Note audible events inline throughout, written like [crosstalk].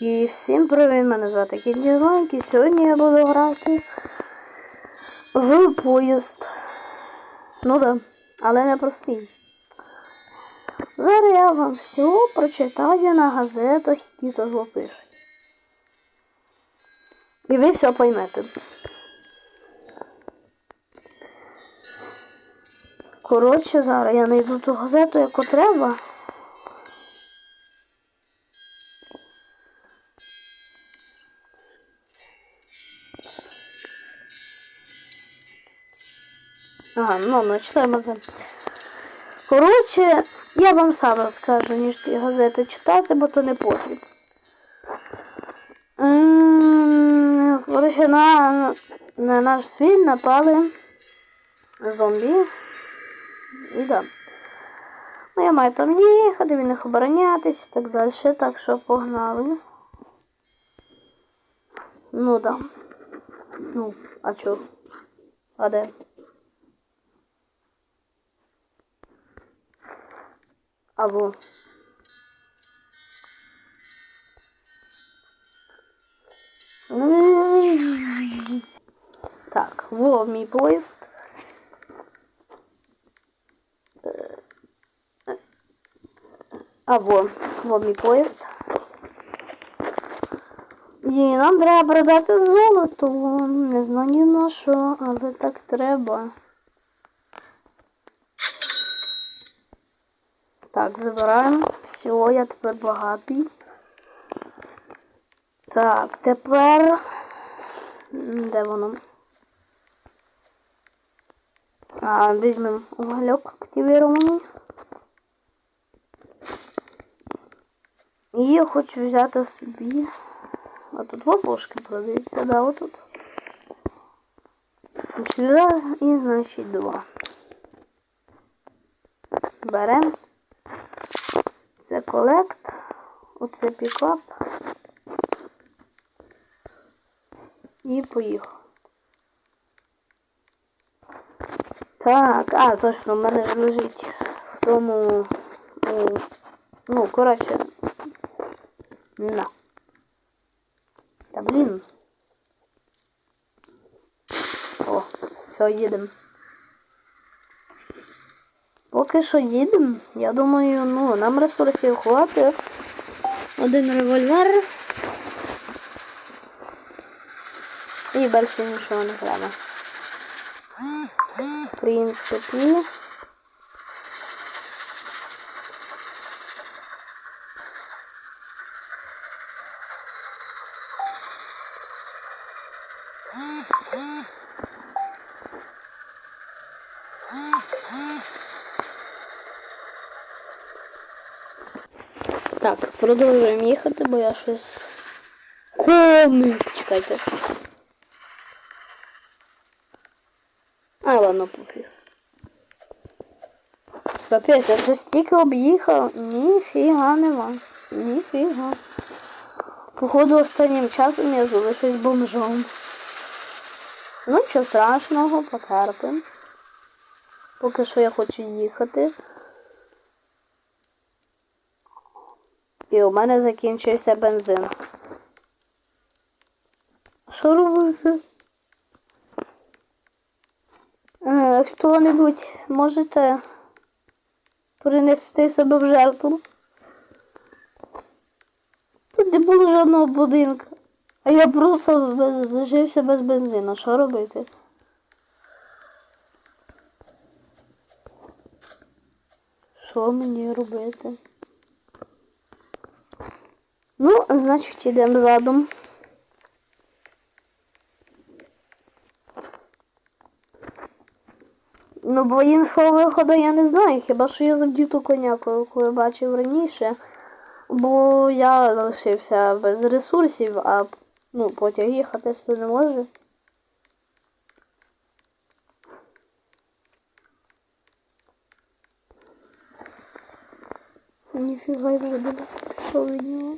І всім привіт, мене звати Кінді Злайк, і сьогодні я буду грати в поїзд. Ну да, але не простий. Зараз я вам все прочитаю на газетах, які того пишуть. І ви все поймете. Коротше, зараз я знайду ту газету, яку треба. Ага, ну, ну читаємо це. Коротше, я вам сам розкажу, ніж ці газети читати, бо то не потрібно. Коротше, на, на наш світ напали зомбі. Да. Ну, я маю там їхати, від них оборонятись і так далі. Так що погнали. Ну да. Ну, а чо? А де? Або. Так, во мій поїзд. А во, во мій поїзд. І нам треба продати золото. Не знаю ні на що, але так треба. Так, забираємо. Все, я тепер багатий. Так, тепер. Де воно? А, візьмемо угольок активірований. І я хочу взяти собі. А тут два пушки продаються, да, отут. Сюди і значить два. Беремо. Це колект. Оце пікап. І поїхав. Так, а, точно, в мене лежить в тому. Ну, коротше. На. Та блін. О, все, їдемо. Поки що їдемо. Я думаю, ну, нам ресурсів хватить. Один револьвер. І більше нічого не треба. В принципі. Так, продовжуємо їхати, бо я щось. Коми! Чекайте. А, ладно, пофіг. Капець, я вже стільки об'їхав. Ніфіга нема. Ніфіга. Походу останнім часом я залишусь бомжом. Ну, нічого страшного, потерпимо. Поки що я хочу їхати. І у мене закінчився бензин. Що робити? Е, Хто-небудь можете принести себе в жертву? Тут не було жодного будинку. А я просто без, зажився без бензину. Що робити? Що мені робити? Значить, йдемо задом. Ну, бо іншого виходу я не знаю, хіба що я заб'ю ту коняку, яку я бачив раніше. Бо я залишився без ресурсів, а ну, потяг їхати сюди не може. Ніфіга я вже пішов від нього.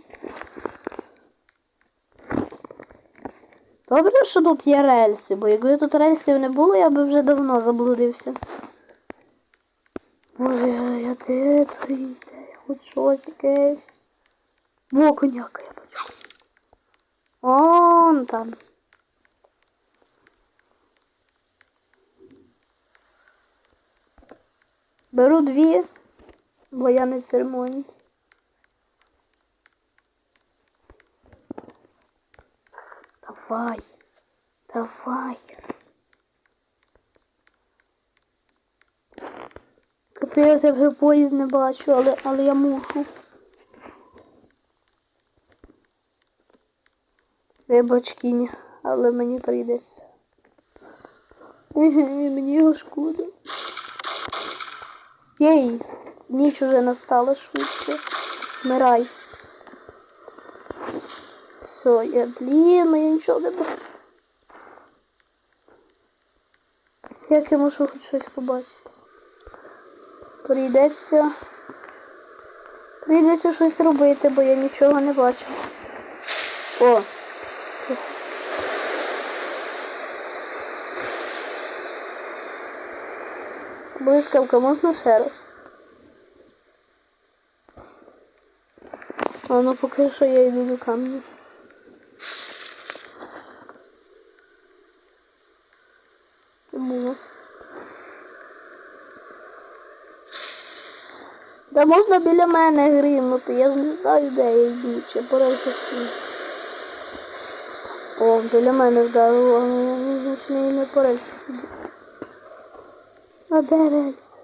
Добре, що тут є рельси, бо якби тут рельсів не було, я би вже давно заблудився. Боже, я, Де це йде? Хоч щось якесь. Во, коняка я бачу. Он там. Беру дві, бо я не церемонюсь. Давай. Давай. Капець, я вже поїзд не бачу, але, але я мушу. Вибач кінь, але мені прийдеться. Мені його шкода. Стій, ніч уже настала швидше. Вмирай. Все, я, блін, я нічого не бачу. Як я можу хоч щось побачити? Прийдеться. Прийдеться щось робити, бо я нічого не бачу. О! Блискавка, можна ще раз? А ну поки що я йду до камня. Це було. Та можна біля мене гримнути, я ж не знаю, де я йду, чи порався всі. О, біля мене вдарило, але я не зручний не порався. А де рельс?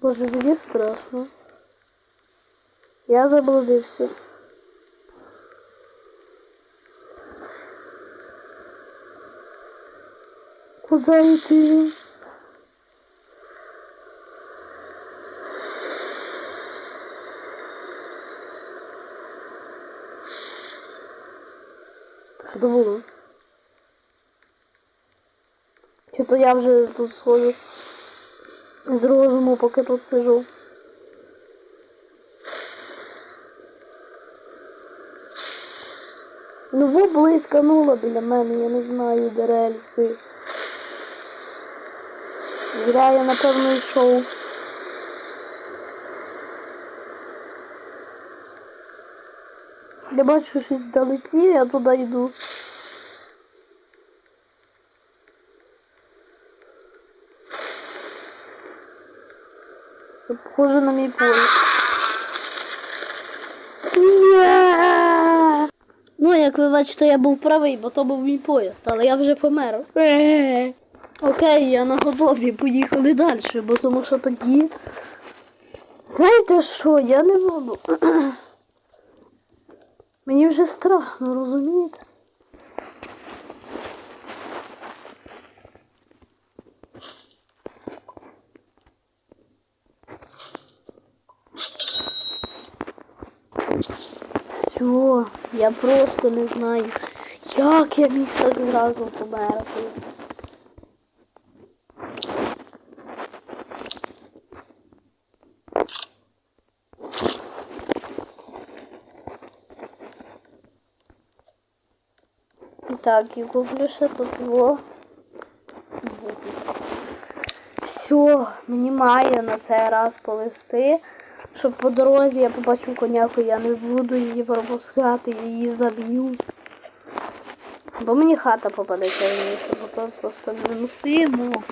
Боже, мені страшно. Я заблудився. Куди йти? Що то було? Чи то я вже тут схожу з розуму, поки тут сижу. Ну во блискануло біля мене, я не знаю, де рельси. Зря я напевно йшов. Я бачу щось вдалеці, я туди йду. Це похоже на поїзд. Ну, як ви бачите, я був правий, бо то був мій поїзд, але я вже помер. Окей, я на готові, поїхали далі, бо тому що тоді. Знаєте що, я не буду. [clears throat] Мені вже страшно, розумієте? Все, я просто не знаю, як я міг так зразу померти. Так, і куплю ще тут його. Все, мені має на цей раз повести, щоб по дорозі я побачу коняку, я не буду її пропускати, я її заб'ю. Бо мені хата попадеться бо то просто невиносимо.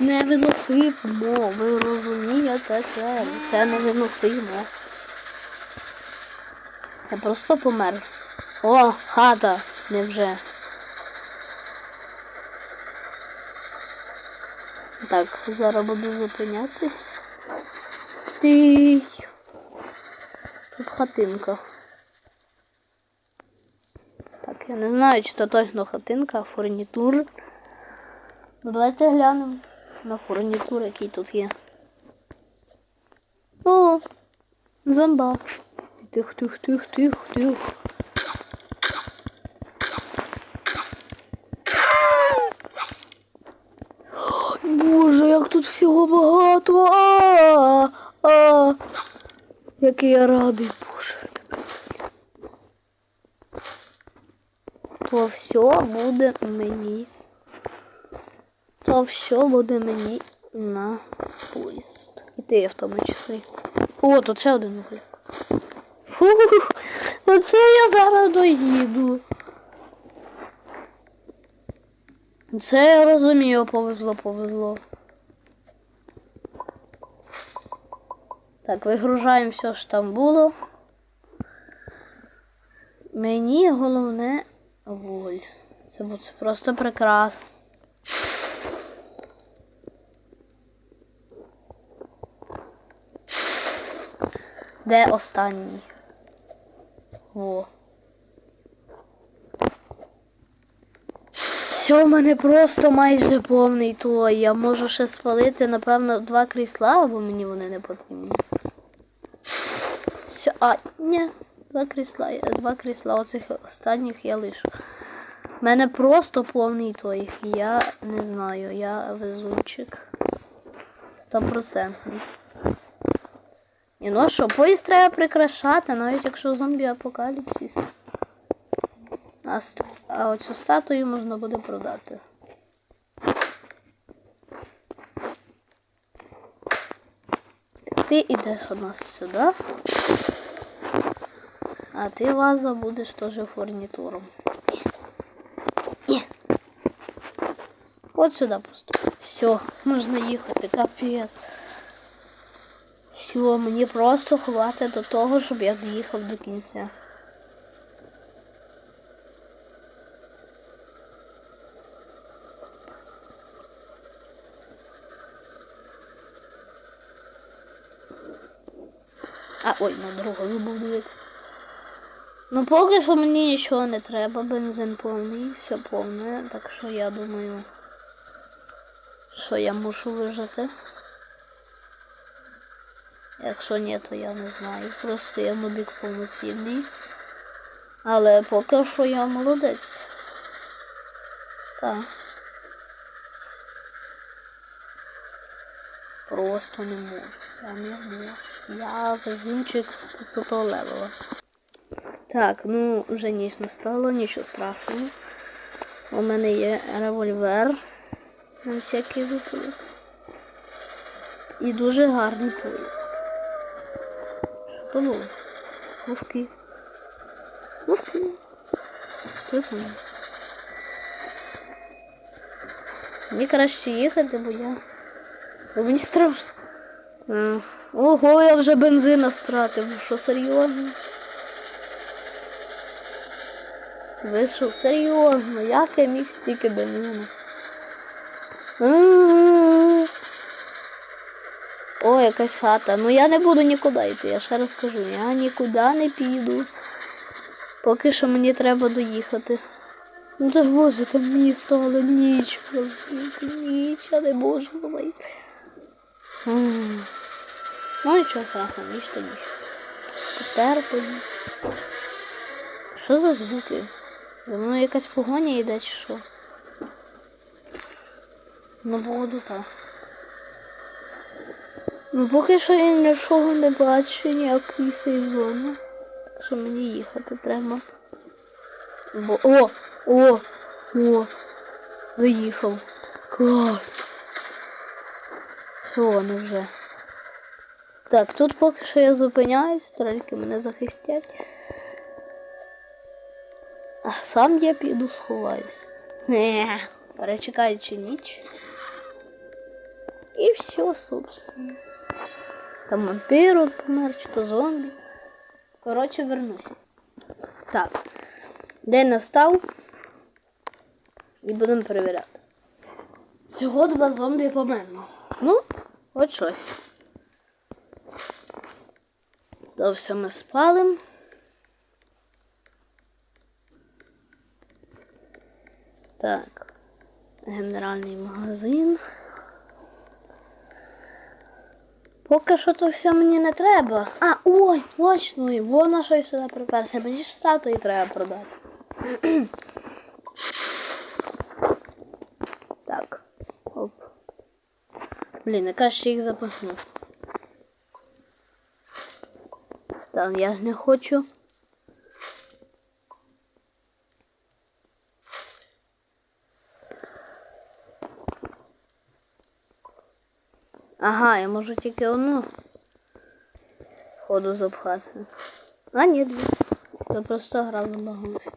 Невиносимо, ви розумієте це, це невиносимо. Я просто помер. О, хата, невже. Так, зараз буду зупинятись. Стій. Тут хатинка. Так, я не знаю, чи це точно хатинка, а фурнітур. Ну давайте глянемо на фурнітур, який тут є. О! Зомбак. Тих, тих, тих, тих, тих. Боже, як тут всього багато. А, а, який я радий, Боже, тебе. То все буде мені. То все буде мені. на поїзд. І ти в тому числі. О, тут ще один вугляк. Фух, оце я зараз доїду. Це я розумію, повезло, повезло. Так, вигружаємо все, що там було. Мені головне воль. Це, буде просто прекрасно. Де останній? Во. Все, в мене просто майже повний той. Я можу ще спалити, напевно, два крісла, бо мені вони не потрібні. Все, а, ні, два крісла. Два крісла оцих останніх я лишу. У мене просто повний той. Я не знаю, я везучик. Стопроцентний. І ну що, поїзд треба прикрашати, навіть якщо зомбі апокаліпсис. А, ст- а оцю статую можна буде продати. Ти йдеш у нас сюди. А ти ваза будеш теж фурнітуром. Ні. От сюди просто. Все, можна їхати, капець. Все, мені просто хватить до того, щоб я доїхав до кінця. А, ой, на дорогу забув дивитися. Ну, поки що мені нічого не треба, бензин повний, все повне, так що я думаю, що я мушу вижити. Якщо ні, то я не знаю. Просто я нубік повноцінний. Але поки що я молодець. Так. Просто не можу. Я не. Везунчик 500 левела. Так, ну вже ніч настало, нічого страшного. У мене є револьвер на всякий випадок. І дуже гарний поїзд. Що то було? Вовки. Вовки. Хто? Мені краще їхати, бо я. Бо мені страшно. Ого, я вже бензина стратив. Що серйозно? Ви що, серйозно? Як я міг стільки бензину? О, якась хата. Ну я не буду нікуди йти, я ще раз кажу, я нікуди не піду. Поки що мені треба доїхати. Ну та ж боже, там місто, але ніч, ніч, я не можу вийти. Ну нічого страшного, ніч то ніч. Що за звуки? За мною якась погоня йде чи що? Ну, походу так. Ну, поки що я нічого не бачу, ніякої сейф зони. Так що мені їхати треба. Бо... О! О! О! Доїхав. Клас! Не вже? Так, тут поки що я зупиняюсь, тральки мене захистять. А сам я піду сховаюсь. Не, перечекаючи ніч. І все, собственно. Там вампир от помер, чи то зомбі. Коротше, вернусь. Так. День настав. І будемо перевіряти. Всього два зомбі померло. Ну, от щось. То все ми спалимо. Так. Генеральний магазин. Поки що то все мені не треба. А, ой, точно, і вона щось сюди приперся. Мені ж статуї треба продати. так. Оп. Блін, яка ще їх запихнув. Так, я не хочу. Ага, я можу тільки одну ходу запхати. А, ні, дві. Це просто гра забагалась.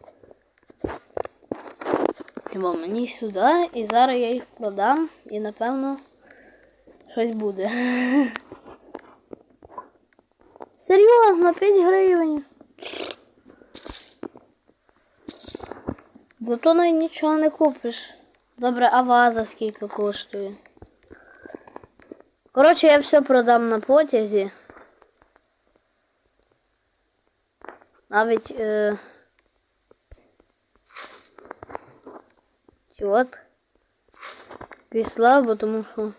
Бо мені сюди, і зараз я їх продам, і напевно щось буде. [laughs] Серйозно, 5 гривень. Зато навіть нічого не купиш. Добре, а ваза скільки коштує? Коротше, я все продам на потязі. Навіть е... ці от крісла, бо тому що.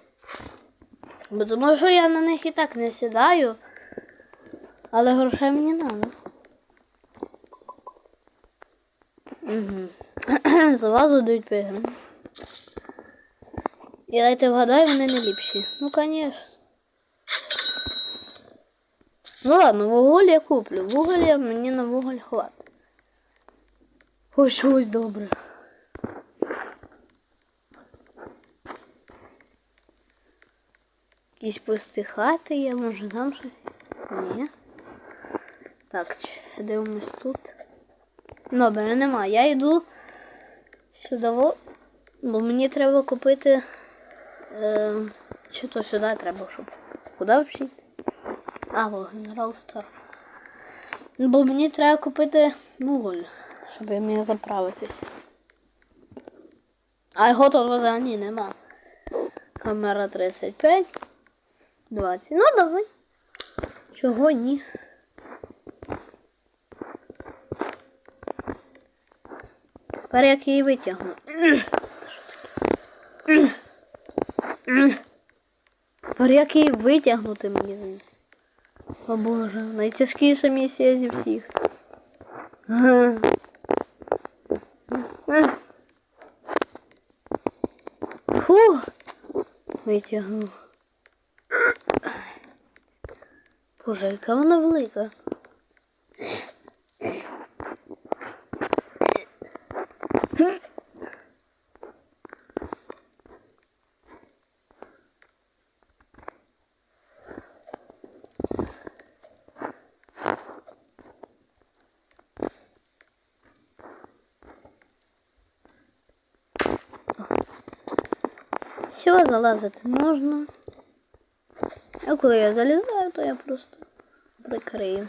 Бо тому що я на них і так не сідаю. Але грошей мені треба. Угу. За вазу дають 5 гривень. І дайте вгадаю, вони не ліпші. Ну, конечно. Ну ладно, вуголь я куплю. Вуголь я мені на вуголь хватить. Ой, щось добре. Якісь пусті хати є, може там щось? Ні. Так, дивимось тут. Добре, нема. Я йду сюди, бо мені треба купити. Е, чи то сюди треба, щоб. Куди взагалі? А, во, генерал Стар. Бо мені треба купити вуголь, щоб я міг заправитись. А його тут взагалі нема. Камера 35. 20. Ну давай. Чого ні? Тепер як її витягну. Тепер як її витягнути мені звідси? О боже, найтяжкіша місія зі всіх. Фу, витягнув. Боже, яка вона велика. Все, залазити можна. А коли я залізаю, то я просто прикрию.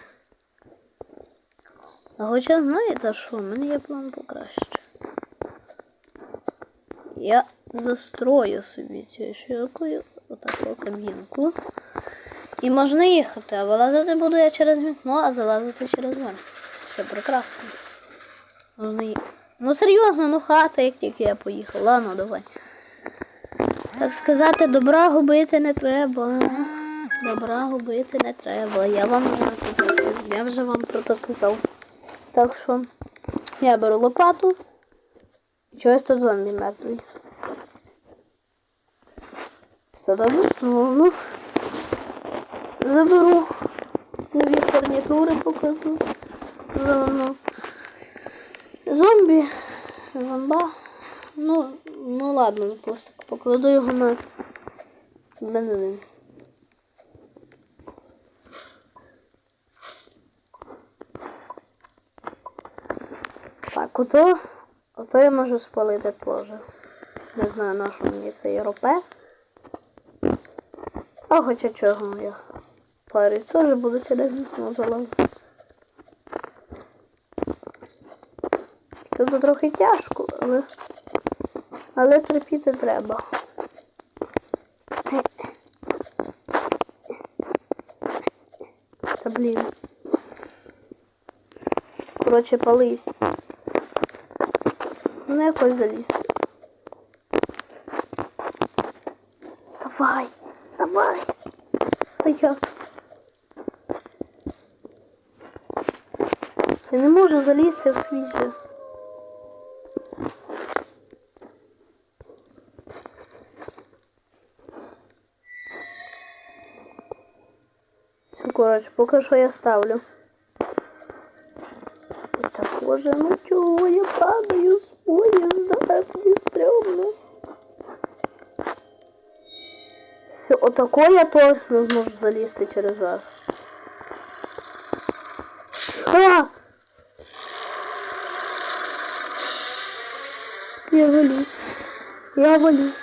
А хоча знаєте що, в мене є план покраще. Я застрою собі цю широкою отаку кабінку. І можна їхати, а вилазити буду я через вікно, а залазити через мене. Все прекрасно. Можна їхати. Ну серйозно, ну хата, як тільки я поїхав. Ладно, давай. Так сказати, добра губити не треба. Добра губити не треба. Я вам вже, я вже вам про це казав. Так що я беру лопату. Чогось тут зомбі мертвий. Все добре? Ну, заберу нові гарнітури покажу. Заодно. Зомбі. Зомба. Ну, ну ладно, просто покладу його на бензин. Так, ото, ото я можу спалити теж. Не знаю, на мені цей ропе. А хоча чого я. Парись теж буду через вікно залазити. Тут трохи тяжко, але але терпіти треба. Та блін. Коротше, пались. Ну якось заліз. Давай, давай. А як? Я не можу залізти в свіже. Все, коротше, поки що я ставлю. Боже, ну чого я падаю з поїзда, мені стрьомно. Все. отако я точно зможу залізти через вас. А! Я валюсь. Я валюсь.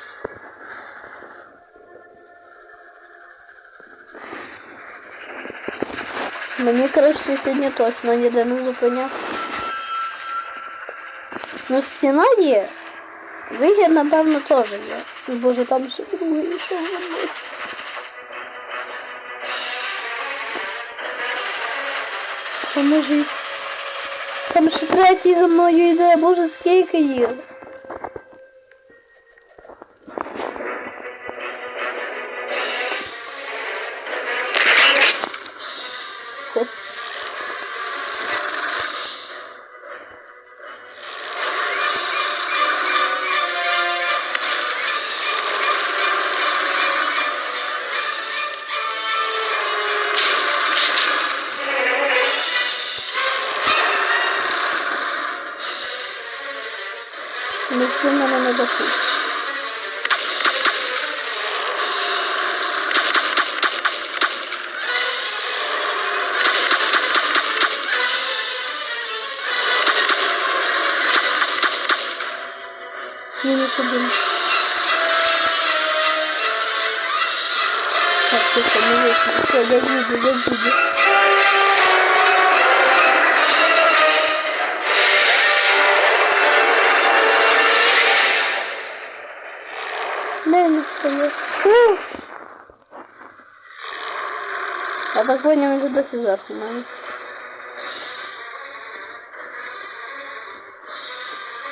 Мені краще сьогодні точно ніде не зупиняв. Ну, стіна є. Вихід, напевно, теж є. Боже, там ще другий, що воно. Поможи. Там ще третій за мною йде, боже, скільки їх. Хоп. Мене не дохуть. Мінус один. Так, тихо, не вийшло. Все, встає. Фу. Я [laughs] так понял, він досі зверху в мене.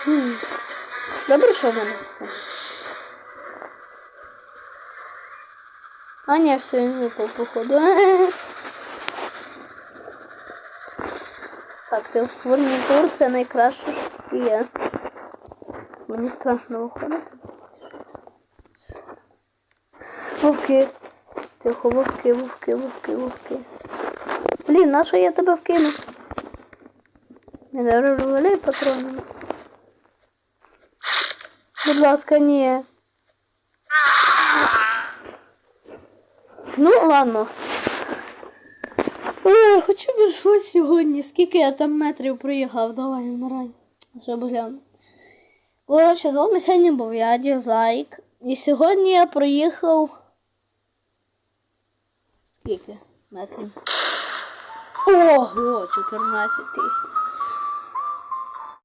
Хм. Добре, що в мене це. А, ні, все, він випав, походу. Так, телефонний тур це найкраще, що є. Мені страшно виходити. Вовки. Тихо, вовки, вовки, вовки, вовки. Блін, на що я тебе вкину? Не розваляй патронами. Будь ласка, ні. Ну, ладно. Ой, хоча б щось сьогодні. Скільки я там метрів проїхав, давай вмирай. Щоб гляну. Коротше, з вами сьогодні був я, Дізайк. І сьогодні я проїхав. Скільки метрів? Ого, 14 тисяч.